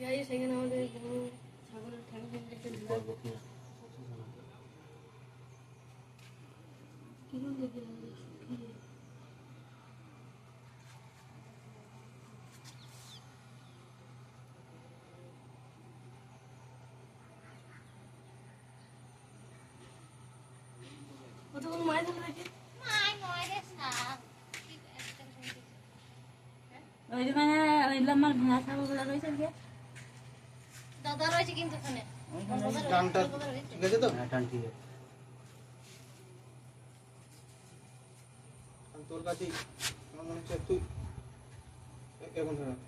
গাই সেখানে আমাদের গরু ছাগলের ঠ্যাং ফ্যাং কেটে দিলাম কিরম দেখে কতক্ষণ ধরে শুনতে ওই দোকানে ওই লম্বার ভাঙা ছাগলগুলো রয়েছে যে দাদা রয়েছে কিন্তু ওখানে দাদা টানটা রয়েছে ঠিক আছে তো হ্যাঁ টান ঠিক আছে আমি তোর কাছেই আমার মনে হচ্ছে তুই এ- এখন ধরে রাখ।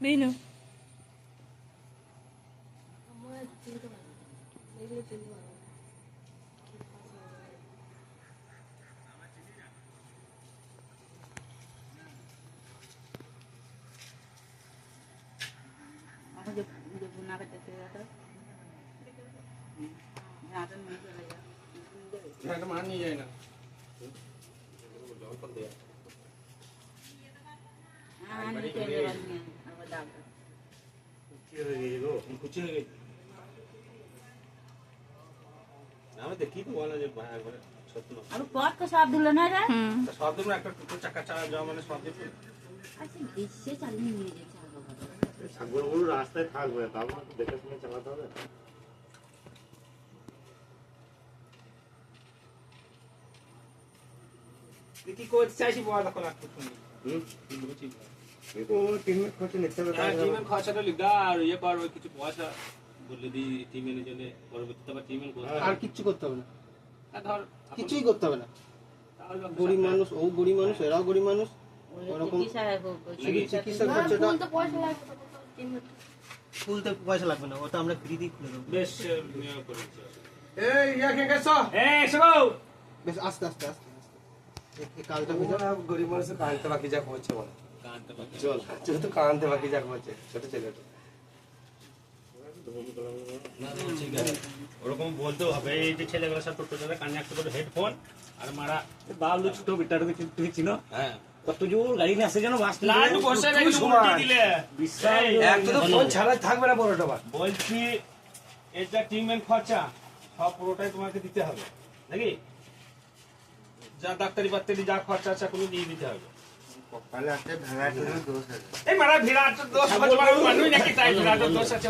বেইনো আমার চিনতে পারব না দেখলে চিনতে পারব না এখন যে যে বুনা করতে তো হ্যাঁ তো নিয়ে চলে যা না, এটা মার নিয়ে যায় না হ্যাঁ নিয়ে চলে যাবার নিয়ে আবার দাও কুচি হয়ে গেছে আমি দেখি তো বলা যে ভাই একবারে সত্য না আর পট তো সব দিল না রে তা সব দিন একটা টোটো চাকা চালা যাওয়া মানে সব দিন আচ্ছা দেশে চালিয়ে নিয়ে যেতে হবে ছাগলগুলো রাস্তায় থাকবে একটু দেখে শুনে চালাতে হবে। কি করতে চাইছি বল এখন একটু শুনি হুম? বুঝি কিন্তু টিমের খরচ নিতে হবে হ্যাঁ টিমের খরচাটা লিখা আর ইয়ে করবে কিছু পয়সা। বললে দি টিমের জন্য পরবর্তীতে আবার টিমের আর কিচ্ছু করতে হবে না। ধর কিছুই করতে হবে না। গরিব মানুষ ও গরিব মানুষ এরাও গরিব মানুষ ওরকম চিকিৎসা খরচাটা খুলতে পয়সা লাগবে না ওটা আমরা ফ্রি দিয়ে খুলে দেবো। বেশ এই ইয়া কে গেছো এই শোনো বেশ আস্তে আস্তে আস্তে আস্তে। এই- এই কাজটা বুঝো গরিব মানুষের কানতে বাকি যা করছে বলে। কানতে পারি চল যেহেতু কানতে বাকি যা করছে ছোট ছেলেটা ওরকম বলতেও হবে এই যে ছেলেগুলো সব টোটো কানে একটা করে হেডফোন আর মারা বাবলু ছোট বেটার তুমি চিনো? হ্যাঁ। কত জোর গাড়ি নিয়ে আসে যেন বাস লাড্ডু বসে তুই উল্টে দিলে? বিশাল এই, তো ফোন ছাড়া থাকবে না বড়টা বার বলছি এটা টিমের খরচা। সব পুরোটাই তোমাকে দিতে হবে। নাকি? যা ডাক্তারি যা খরচা আছে কোনো দিয়ে দিতে হবে। কপালে আছে ভাঙা দোষ আছে। এই মারা ভিড়াট দোষ মানুষ নাকি তাই ভিড়াট দোষ আছে